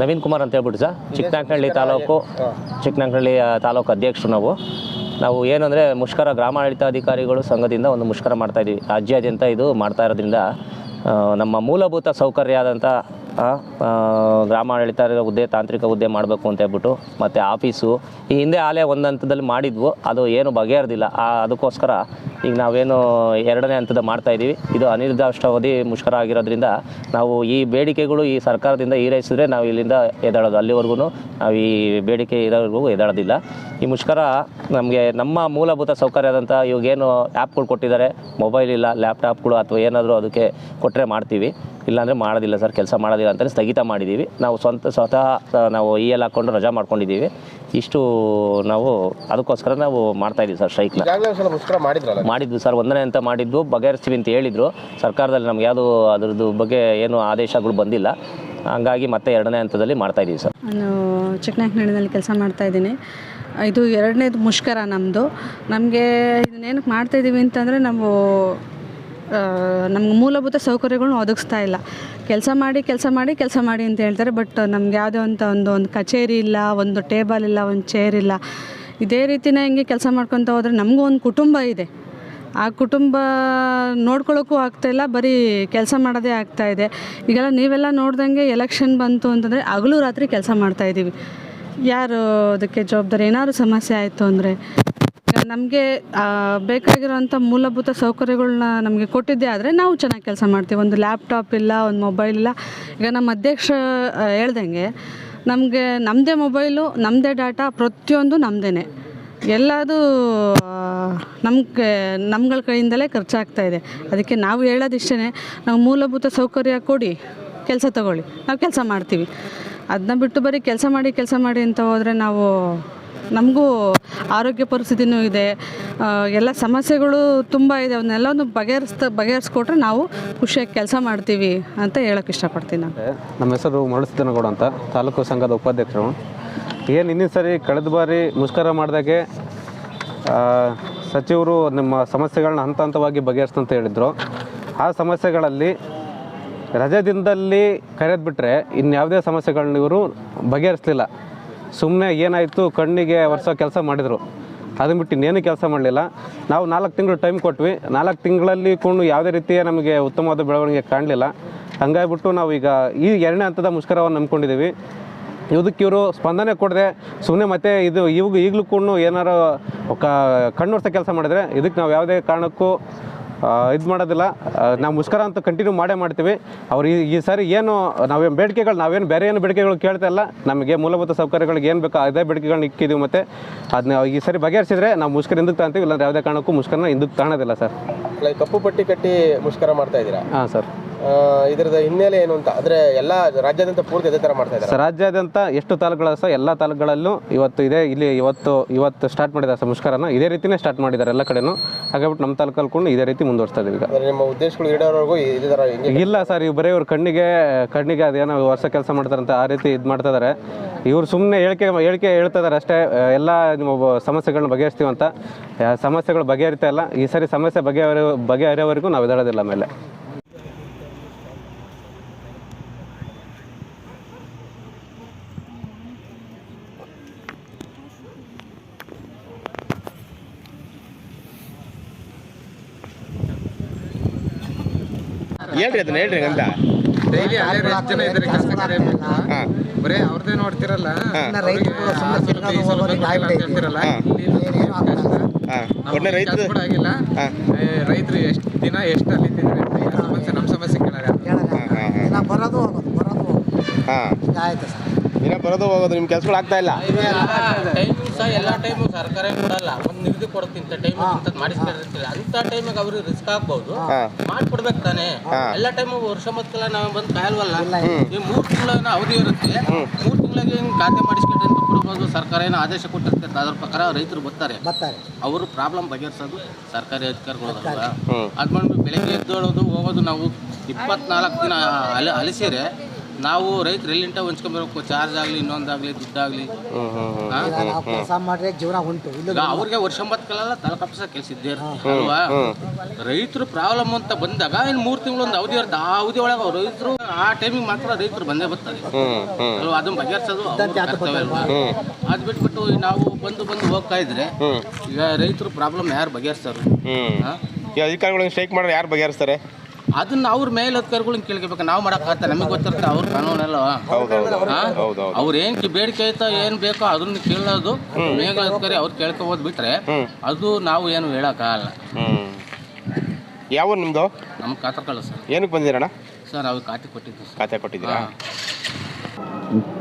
ನವೀನ್ ಕುಮಾರ್ ಅಂತ ಹೇಳ್ಬಿಟ್ಟು ಸರ್. ಚಿಕ್ಕನಾಂಕನಹಳ್ಳಿ ತಾಲೂಕು ಚಿಕ್ಕನಾಂಕನಹಳ್ಳಿ ತಾಲೂಕು ಅಧ್ಯಕ್ಷರು ನಾವು. ನಾವು ಏನಂದರೆ ಮುಷ್ಕರ ಗ್ರಾಮಾಡಳಿತಾಧಿಕಾರಿಗಳು ಸಂಘದಿಂದ ಒಂದು ಮುಷ್ಕರ ಮಾಡ್ತಾ ಇದ್ದೀವಿ. ರಾಜ್ಯಾದ್ಯಂತ ಇದು ಮಾಡ್ತಾ ಇರೋದ್ರಿಂದ ನಮ್ಮ ಮೂಲಭೂತ ಸೌಕರ್ಯ ಆದಂಥ ಗ್ರಾಮಾಡಳಿತ ಹುದ್ದೆ, ತಾಂತ್ರಿಕ ಹುದ್ದೆ ಮಾಡಬೇಕು ಅಂತ ಹೇಳ್ಬಿಟ್ಟು ಮತ್ತು ಆಫೀಸು. ಈ ಹಿಂದೆ ಆಲೆ ಒಂದು ಹಂತದಲ್ಲಿ ಮಾಡಿದ್ವು. ಅದು ಏನು ಬಗೆಹರಿದಿಲ್ಲ. ಅದಕ್ಕೋಸ್ಕರ ಈಗ ನಾವೇನು ಎರಡನೇ ಹಂತದ ಮಾಡ್ತಾಯಿದ್ದೀವಿ ಇದು ಅನಿರ್ದಿಷ್ಟಾವಧಿ ಮುಷ್ಕರ ಆಗಿರೋದ್ರಿಂದ ನಾವು ಈ ಬೇಡಿಕೆಗಳು ಈ ಸರ್ಕಾರದಿಂದ ಈರೈಸಿದ್ರೆ ನಾವು ಇಲ್ಲಿಂದ ಎದ್ದಾಡೋದು ಅಲ್ಲಿವರೆಗೂ ನಾವು ಈ ಬೇಡಿಕೆ ಇರೋವರೆಗೂ ಎದ್ದಾಡೋದಿಲ್ಲ ಈ ಮುಷ್ಕರ ನಮಗೆ ನಮ್ಮ ಮೂಲಭೂತ ಸೌಕರ್ಯದಂಥ ಇವಾಗೇನು ಆ್ಯಪ್ಗಳು ಕೊಟ್ಟಿದ್ದಾರೆ. ಮೊಬೈಲ್ ಇಲ್ಲ, ಲ್ಯಾಪ್ಟಾಪ್ಗಳು ಅಥವಾ ಏನಾದರೂ ಅದಕ್ಕೆ ಕೊಟ್ಟರೆ ಮಾಡ್ತೀವಿ. ಇಲ್ಲಾಂದರೆ ಮಾಡೋದಿಲ್ಲ ಸರ್, ಕೆಲಸ ಮಾಡೋದಿಲ್ಲ ಅಂತಲೇ ಸ್ಥಗಿತ ಮಾಡಿದ್ದೀವಿ. ನಾವು ಸ್ವಂತ ಸ್ವತಃ ನಾವು ಇ ಎಲ್ ಹಾಕ್ಕೊಂಡು ರಜಾ ಮಾಡ್ಕೊಂಡಿದ್ದೀವಿ. ಇಷ್ಟು ನಾವು ಅದಕ್ಕೋಸ್ಕರ ನಾವು ಮಾಡ್ತಾಯಿದ್ದೀವಿ ಸರ್ ಸ್ಟ್ರೈಕ್ನ. ಮಾಡಿದ್ವಿ ಸರ್ ಒಂದನೇ ಅಂತ ಮಾಡಿದ್ದು. ಬಗೆಹರಿಸ್ತೀವಿ ಅಂತ ಹೇಳಿದರು. ಸರ್ಕಾರದಲ್ಲಿ ನಮ್ಗೆ ಯಾವುದು ಅದ್ರದ್ದು ಬಗ್ಗೆ ಏನು ಆದೇಶಗಳು ಬಂದಿಲ್ಲ. ಹಂಗಾಗಿ ಮತ್ತೆ ಎರಡನೇ ಹಂತದಲ್ಲಿ ಮಾಡ್ತಾಯಿದ್ದೀವಿ ಸರ್. ನಾನು ಚಿಕ್ಕನಾಯಕನಹಳ್ಳಿನಲ್ಲಿ ಕೆಲಸ ಮಾಡ್ತಾ ಇದ್ದೀನಿ. ಇದು ಎರಡನೇದು ಮುಷ್ಕರ ನಮ್ಮದು ನಮಗೆ ಇದನ್ನೇನಕ್ಕೆ ಮಾಡ್ತಾಯಿದ್ದೀವಿ ಅಂತಂದರೆ ನಾವು ನಮ್ಗೆ ಮೂಲಭೂತ ಸೌಕರ್ಯಗಳನ್ನ ಒದಗಿಸ್ತಾ ಇಲ್ಲ. ಕೆಲಸ ಮಾಡಿ ಕೆಲಸ ಮಾಡಿ ಕೆಲಸ ಮಾಡಿ ಅಂತ ಹೇಳ್ತಾರೆ. ಬಟ್ ನಮ್ಗೆ ಯಾವುದೇ ಅಂತ ಒಂದು ಒಂದು ಕಚೇರಿ ಇಲ್ಲ, ಒಂದು ಟೇಬಲ್ ಇಲ್ಲ, ಒಂದು ಚೇರ್ ಇಲ್ಲ. ಇದೇ ರೀತಿನೇ ಹಿಂಗೆ ಕೆಲಸ ಮಾಡ್ಕೊತ ಹೋದರೆ ನಮಗೂ ಒಂದು ಕುಟುಂಬ ಇದೆ. ಆ ಕುಟುಂಬ ನೋಡ್ಕೊಳ್ಳೋಕ್ಕೂ ಆಗ್ತಾಯಿಲ್ಲ ಬರೀ ಕೆಲಸ ಮಾಡೋದೇ ಆಗ್ತಾ ಇದೆ. ಈಗೆಲ್ಲ ನೀವೆಲ್ಲ ನೋಡ್ದಂಗೆ ಎಲೆಕ್ಷನ್ ಬಂತು ಅಂತಂದರೆ ಹಗಲು ರಾತ್ರಿ ಕೆಲಸ ಮಾಡ್ತಾಯಿದ್ದೀವಿ ಯಾರು ಅದಕ್ಕೆ ಜವಾಬ್ದಾರಿ? ಏನಾದ್ರು ಸಮಸ್ಯೆ ಆಯಿತು ಅಂದರೆ? ನಮಗೆ ಬೇಕಾಗಿರೋವಂಥ ಮೂಲಭೂತ ಸೌಕರ್ಯಗಳನ್ನ ನಮಗೆ ಕೊಟ್ಟಿದ್ದೇ ಆದರೆ ನಾವು ಚೆನ್ನಾಗಿ ಕೆಲಸ ಮಾಡ್ತೀವಿ. ಒಂದು ಲ್ಯಾಪ್ಟಾಪ್ ಇಲ್ಲ, ಒಂದು ಮೊಬೈಲ್ ಇಲ್ಲ. ಈಗ ನಮ್ಮ ಅಧ್ಯಕ್ಷ ಹೇಳ್ದಂಗೆ ನಮಗೆ ನಮ್ಮದೇ ಮೊಬೈಲು ನಮ್ಮದೇ ಡಾಟಾ ಪ್ರತಿಯೊಂದು ನಮ್ಮದೇ ಎಲ್ಲದು ನಮಗೆ, ನಮ್ಗಳ ಕೈಯಿಂದಲೇ ಖರ್ಚಾಗ್ತಾ ಇದೆ. ಅದಕ್ಕೆ ನಾವು ಹೇಳೋದಿಷ್ಟೇ ನಾವು ಮೂಲಭೂತ ಸೌಕರ್ಯ ಕೊಡಿ, ಕೆಲಸ ತಗೊಳ್ಳಿ. ನಾವು ಕೆಲಸ ಮಾಡ್ತೀವಿ. ಅದನ್ನ ಬಿಟ್ಟು ಬರೀ ಕೆಲಸ ಮಾಡಿ ಕೆಲಸ ಮಾಡಿ ಅಂತ ಹೋದರೆ ನಾವು ನಮಗೂ ಆರೋಗ್ಯ ಪರಿಸ್ಥಿತಿನೂ ಇದೆ. ಎಲ್ಲ ಸಮಸ್ಯೆಗಳು ತುಂಬ ಇದೆ. ಅವನ್ನೆಲ್ಲವನ್ನು ಬಗೆಹರಿಸ್ತಾ, ಬಗೆಹರಿಸ್ಕೊಟ್ರೆ ನಾವು ಖುಷಿಯಾಗಿ ಕೆಲಸ ಮಾಡ್ತೀವಿ ಅಂತ ಹೇಳೋಕ್ಕೆ ಇಷ್ಟಪಡ್ತೀನಿ ನಾನು. ನಮ್ಮ ಹೆಸರು ಮರುಳಿಸಿದ್ದನಗೌಡ ಅಂತ, ತಾಲೂಕು ಸಂಘದ ಉಪಾಧ್ಯಕ್ಷರು. ಏನು ಇನ್ನೊಂದು ಸರಿ ಕಳೆದ ಬಾರಿ ಮುಷ್ಕರ ಮಾಡಿದಾಗೆ ಸಚಿವರು ನಿಮ್ಮ ಸಮಸ್ಯೆಗಳನ್ನ ಹಂತ ಹಂತವಾಗಿ ಬಗೆಹರಿಸ್ತಂತ ಹೇಳಿದರು. ಆ ಸಮಸ್ಯೆಗಳಲ್ಲಿ ರಜೆ ದಿನದಲ್ಲಿ ಕರೆದ್ಬಿಟ್ರೆ ಇನ್ಯಾವುದೇ ಸಮಸ್ಯೆಗಳನ್ನ ಇವರು ಬಗೆಹರಿಸಲಿಲ್ಲ. ಸುಮ್ಮನೆ ಏನಾಯಿತು, ಕಣ್ಣಿಗೆ ವರ್ಷ ಕೆಲಸ ಮಾಡಿದರು. ಅದನ್ನ ಬಿಟ್ಟು ಇನ್ನೇನು ಕೆಲಸ ಮಾಡಲಿಲ್ಲ. ನಾವು ನಾಲ್ಕು ತಿಂಗಳು ಟೈಮ್ ಕೊಟ್ವಿ. ನಾಲ್ಕು ತಿಂಗಳಲ್ಲಿ ಕೂಡ ಯಾವುದೇ ರೀತಿಯ ನಮಗೆ ಉತ್ತಮವಾದ ಬೆಳವಣಿಗೆ ಕಾಣಲಿಲ್ಲ. ಹಂಗಾಗಿಬಿಟ್ಟು ನಾವು ಈಗ ಈ ಎರಡನೇ ಹಂತದ ಮುಷ್ಕರವನ್ನು ನಂಬ್ಕೊಂಡಿದ್ದೀವಿ ಇದಕ್ಕೆ ಇವರು ಸ್ಪಂದನೆ ಕೊಡದೆ ಸುಮ್ಮನೆ ಮತ್ತೆ ಇದು ಇವಾಗ ಈಗಲೂ ಕೂಡ ಏನಾರು ಕಣ್ಣು ಕೆಲಸ ಮಾಡಿದರೆ ಇದಕ್ಕೆ ನಾವು ಯಾವುದೇ ಕಾರಣಕ್ಕೂ ಇದು ಮಾಡೋದಿಲ್ಲ. ನಾವು ಮುಷ್ಕರ ಅಂತ ಕಂಟಿನ್ಯೂ ಮಾಡೇ ಮಾಡ್ತೀವಿ. ಅವ್ರು ಈ ಈ ಸಾರಿ ಏನು ನಾವೇನು ಬೇಡಿಕೆಗಳು ನಾವೇನು ಬೇರೆ ಏನು ಬೇಡಿಕೆಗಳು ಕೇಳ್ತಾ ಇಲ್ಲ. ನಮಗೆ ಮೂಲಭೂತ ಸೌಕರ್ಯಗಳಿಗೆ ಏನು ಬೇಕೋ ಅದೇ ಬೇಡಿಕೆಗಳನ್ನ ಇಕ್ಕಿದ್ದೀವಿ ಮತ್ತು ಅದನ್ನ ಈ ಸಾರಿ ಬಗೆಹರಿಸಿದ್ರೆ ನಾವು ಮುಷ್ಕರ ಹಿಂದಕ್ಕೆ ತಾಂತೀವಿ ಇಲ್ಲಾಂದ್ರೆ ಯಾವುದೇ ಕಾರಣಕ್ಕೂ ಮುಷ್ಕರನ ಹಿಂದಕ್ಕೆ ತಾಣೋದಿಲ್ಲ ಸರ್. ಕಪ್ಪು ಪಟ್ಟಿ ಕಟ್ಟಿ ಮುಷ್ಕರ ಮಾಡ್ತಾ ಇದ್ದೀರಾ? ಹಾಂ ಸರ್. ಇದ್ರದ ಹಿನ್ನೆಲೆ ಏನು ಅಂತ? ಅಂದ್ರೆ ಎಲ್ಲ ರಾಜ್ಯಾದ್ಯಂತ ಪೂರ್ತಿ ಅದೇ ತರ ಮಾಡ್ತಾ ಇದ್ದಾರೆ ರಾಜ್ಯಾದ್ಯಂತ ಎಷ್ಟು ತಾಲೂಕುಗಳ ಸಹ ಎಲ್ಲ ತಾಲೂಕುಗಳಲ್ಲೂ ಇವತ್ತು ಇದೆ. ಇಲ್ಲಿ ಇವತ್ತು ಇವತ್ತು ಸ್ಟಾರ್ಟ್ ಮಾಡಿದ್ದಾರೆ ಸರ್ ಮುಷ್ಕರನ. ಇದೇ ರೀತಿನೇ ಸ್ಟಾರ್ಟ್ ಮಾಡಿದ್ದಾರೆ ಎಲ್ಲ ಕಡೆನೂ. ಹಾಗಾಗ್ಬಿಟ್ಟು ನಮ್ಮ ತಾಲೂಕಲ್ಲಿ ಕೂಡ ಇದೇ ರೀತಿ ಮುಂದುವರಿಸ್ತಾ ಈಗ. ಅಂದ್ರೆ ನಿಮ್ಮ ಉದ್ದೇಶಗಳು ಈಡೇರೋವರೆಗೂ ಇದೇ ತರ ಇಲ್ಲ ಸರ್ ಇವ್ ಬರೀ ಇವ್ರ ಕಣ್ಣಿಗೆ ಕಣ್ಣಿಗೆ ಅದೇನೋ ವರ್ಷ ಕೆಲಸ ಮಾಡ್ತಾರಂತ ಆ ರೀತಿ ಇದು ಮಾಡ್ತಾ ಇದಾರೆ. ಇವ್ರು ಸುಮ್ಮನೆ ಹೇಳಿಕೆ ಹೇಳಿಕೆ ಹೇಳ್ತಾ ಇದಾರೆ ಅಷ್ಟೇ. ಎಲ್ಲ ನಿಮ್ಮ ಸಮಸ್ಯೆಗಳನ್ನ ಬಗೆಹರಿಸ್ತೀವಿ ಅಂತ. ಸಮಸ್ಯೆಗಳು ಬಗೆಹರಿತಾ ಇಲ್ಲ. ಈ ಸರಿ ಸಮಸ್ಯೆ ಬಗೆಹರಿ ಬಗೆಹರಿಯೋವರೆಗೂ ನಾವು ಎದಾಡೋದಿಲ್ಲ ಆಮೇಲೆ ಹೇಳ್ರಿ ಅದನ್ನ ಹೇಳ್ರಿ ಅಂತ ಡೈಲಿ ಅಲ್ಲೇ ಎಷ್ಟು ಜನ ಇದ್ದಾರೆ ಕೆಲಸ ಕಾರ್ಯಬೇಕು ಬರೀ ಅವ್ರದ್ದೇ ನೋಡ್ತಿರಲ್ಲ? ಅವ್ರಿಗೆ ಆ ಅಂತ ಒಳ್ಳೆ ಕೆಲಸ ಕೂಡ ಆಗಿಲ್ಲ. ಏ, ರೈತರು ಎಷ್ಟು ದಿನ ಎಷ್ಟು ಅಲ್ಲಿ ಸಮಸ್ಯೆ ನಮ್ಮ ಸಮಸ್ಯೆ ದಿನ ಬರೋದು ಹೋಗೋದು ಬರೋದು ಹೋಗೋದು. ಹಾ. ಆಯ್ತು ಸರ್. ಬರೋದು ಹೋಗೋದು ನಿಮ್ ಕೆಲ್ಸಗಳು ಆಗ್ತಾ ಇಲ್ಲ. ಸಹ ಎಲ್ಲ ಟೈಮು ಸರ್ಕಾರ ಕೊಡಲ್ಲ ಒಂದು ನಿಗದಿ ಕೊಡ್ತೀನಿ ಇಂಥ ಟೈಮ್ ಇಂಥ ಮಾಡಿಸ್ಕೊಂಡಿರ್ತೀವಿ ಅಂತ ಟೈಮಿಗೆ ಅವ್ರಿಗೆ ರಿಸ್ಕ್ ಆಗ್ಬೋದು ಮಾಡ್ಕೊಡ್ಬೇಕು ತಾನೆ. ಎಲ್ಲ ಟೈಮು ವರ್ಷ ಮೊತ್ತಲ್ಲ ನಾವು ಬಂದು ಕಾಯಲ್ವಲ್ಲ? ಈ ಮೂರು ತಿಂಗಳ ಅವಧಿ ಇರುತ್ತೆ. ಮೂರು ತಿಂಗಳಿಗೆ ಹಿಂಗೆ ಖಾತೆ ಮಾಡಿಸ್ಕೊಂಡ್ರೆ ಅಂತ ಕೊಡ್ಬೋದು? ಸರ್ಕಾರ ಏನೋ ಆದೇಶ ಕೊಟ್ಟಿರ್ತೈತೆ. ಅದ್ರ ಪ್ರಕಾರ ರೈತರು ಬರ್ತಾರೆ. ಬರ್ತಾರೆ. ಅವರು ಪ್ರಾಬ್ಲಮ್ ಬಗೆಹರಿಸೋದು ಸರ್ಕಾರಿ ಅಧಿಕಾರಿಗಳು ಅದು ಮಾಡ್ಬಿಟ್ಟು ಬೆಳಗ್ಗೆ ಎದ್ದೇಳೋದು ಹೋಗೋದು ನಾವು ಇಪ್ಪತ್ನಾಲ್ಕು ದಿನ ಅಲ ಅಲಿಸಿರೆ ನಾವು ರೈತರು ಎಲ್ಲಿಂಟ ಹೊಂಚ್ಕೊಂಬರ್ಬೇಕು ಚಾರ್ಜ್ ಆಗಲಿ ಇನ್ನೊಂದಾಗಲಿ ದುಡ್ಡಾಗಲಿ ನಾವು ಕೆಲಸ ಮಾಡ್ರೆ ಜೀವನ ಉಂಟು. ಇಲ್ಲ ಅವ್ರಿಗೆ ವರ್ಷ ಕಾಲ ತಾಲೂಕಾಫೀಸ ಕೆಲಸ ಇದ್ದೇ ಇರುತ್ತೆ ಅಲ್ವಾ? ರೈತರು ಪ್ರಾಬ್ಲಮ್ ಅಂತ ಬಂದಾಗ ಇನ್ನು ಮೂರು ತಿಂಗಳು ಒಂದು ಅವಧಿ ಇರುತ್ತೆ. ಆ ಅವಧಿ ಒಳಗೆ ಅವ್ರು ರೈತರು ಆ ಟೈಮಿಗೆ ಮಾತ್ರ ರೈತರು ಬಂದೇ ಬರ್ತಾರೆ. ಅಲ್ವಾ? ಅದನ್ನ ಬಗೆಹರಿಸೋದು ಕರ್ತವ್ಯ ಅಲ್ವಾ? ಅದು ಬಿಟ್ಬಿಟ್ಟು ನಾವು ಬಂದು ಬಂದು ಹೋಗ್ತಾ ಇದ್ರೆ ಈಗ ರೈತರು ಪ್ರಾಬ್ಲಮ್ ಯಾರು ಬಗೆಹರಿಸ್ತಾರೆ? ಅಧಿಕಾರಿಗಳು ಸ್ಟ್ರೈಕ್ ಮಾಡಿದ್ರೆ ಯಾರು ಬಗೆಹರಿಸ್ತಾರೆ? ಅದನ್ನ ಅವ್ರ ಮೇಲ್ ಅಧಿಕಾರಿಗಳನ್ನ ಕೇಳ್ಕೋಬೇಕು. ನಾವು ಮಾಡೋಕ್ಕಾಗತ್ತೆ ನಮಗೆ ಗೊತ್ತಿರುತ್ತೆ ಅವ್ರ ಕಾನೂನೆಲ್ಲ. ಅವ್ರ ಏನ್ ಬೇಡಿಕೆ ಐತಾ ಏನ್ ಬೇಕೋ ಅದನ್ನ ಕೇಳೋದು ಮೇಲ್ ಅಧಿಕಾರಿ ಅವ್ರು ಕೇಳ್ಕೊಬೋದು ಬಿಟ್ರೆ ಅದು ನಾವು ಏನು ಹೇಳಕ್ಕಾಗಲ್ಲ ಹ್ಮ್. ಯಾವ ನಿಮ್ದು? ನಮ್ಮ ಖಾತೆ ಕಳ್ಳ ಸರ್. ಏನಕ್ಕೆ ಬಂದಿರಣ್ಣ? ಸರ್ ಅವ್ರು ಖಾತೆ ಕೊಟ್ಟಿದ್ದು ಸರ್. ಖಾತೆ ಕೊಟ್ಟಿದ್ದೀರಾ?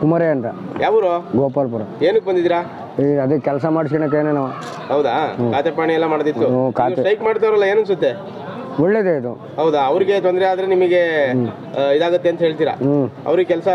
ಕುಮಾರೇ ಅಂತ. ಯಾವೂರು ಗೋಪಾಲ್ಪುರ. ಏನಕ್ಕೆ ಬಂದಿದ್ದೀರಾ? ಈ ಅದೇ ಕೆಲಸ ಮಾಡಿಸ್ಕೊಳಕ್ಕೆ ಏನೇನೋ. ಹೌದಾ? ಖಾತೆ ಪಾಣಿ ಎಲ್ಲ ಮಾಡ್ದಿತ್ತು. ಖಾತೆ. ಸ್ಟ್ರೈಕ್ ಮಾಡ್ತಾರಲ್ಲ ಏನನ್ಸುತ್ತೆ ಒಳ್ಳೇದೇ ಇದು ಹೌದಾ? ಅವ್ರಿಗೆ ತೊಂದರೆ ಆದ್ರೆ ನಿಮಗೆ ಆ, ಇದಾಗುತ್ತೆ ಅಂತ ಹೇಳ್ತೀರಾ? ಅವ್ರಿಗೆ ಕೆಲಸ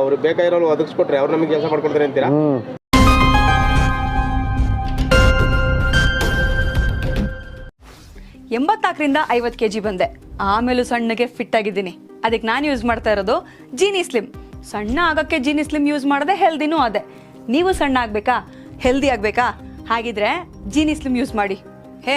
ಅವ್ರು ಬೇಕಾಗಿರೋ ಒದಗಿಸ್ಕೊಟ್ರೆ ಅವ್ರು ನಮಗೆ ಕೆಲಸ ಮಾಡ್ಕೊಡ್ತಾರೆ ಅಂತೀರಾ? ಎಂಬತ್ತಾಕರಿಂದ ಎಂಬತ್ನಾಲ್ಕರಿಂದ ಐವತ್ತು ಕೆ ಜಿ ಬಂದೆ. ಆಮೇಲೂ ಸಣ್ಣಗೆ ಫಿಟ್ ಆಗಿದ್ದೀನಿ. ಅದಕ್ಕೆ ನಾನು ಯೂಸ್ ಮಾಡ್ತಾ ಇರೋದು ಜೀನಿ ಸ್ಲಿಮ್ ಸಣ್ಣ ಆಗೋಕ್ಕೆ ಜೀನಿ ಸ್ಲಿಮ್ ಯೂಸ್ ಮಾಡಿದೆ ಹೆಲ್ದಿನೂ ಅದೇ. ನೀವು ಸಣ್ಣ ಆಗಬೇಕಾ? ಹೆಲ್ದಿ ಆಗಬೇಕಾ? ಹಾಗಿದ್ರೆ ಜೀನಿ ಸ್ಲಿಮ್ ಯೂಸ್ ಮಾಡಿ. ಹೇ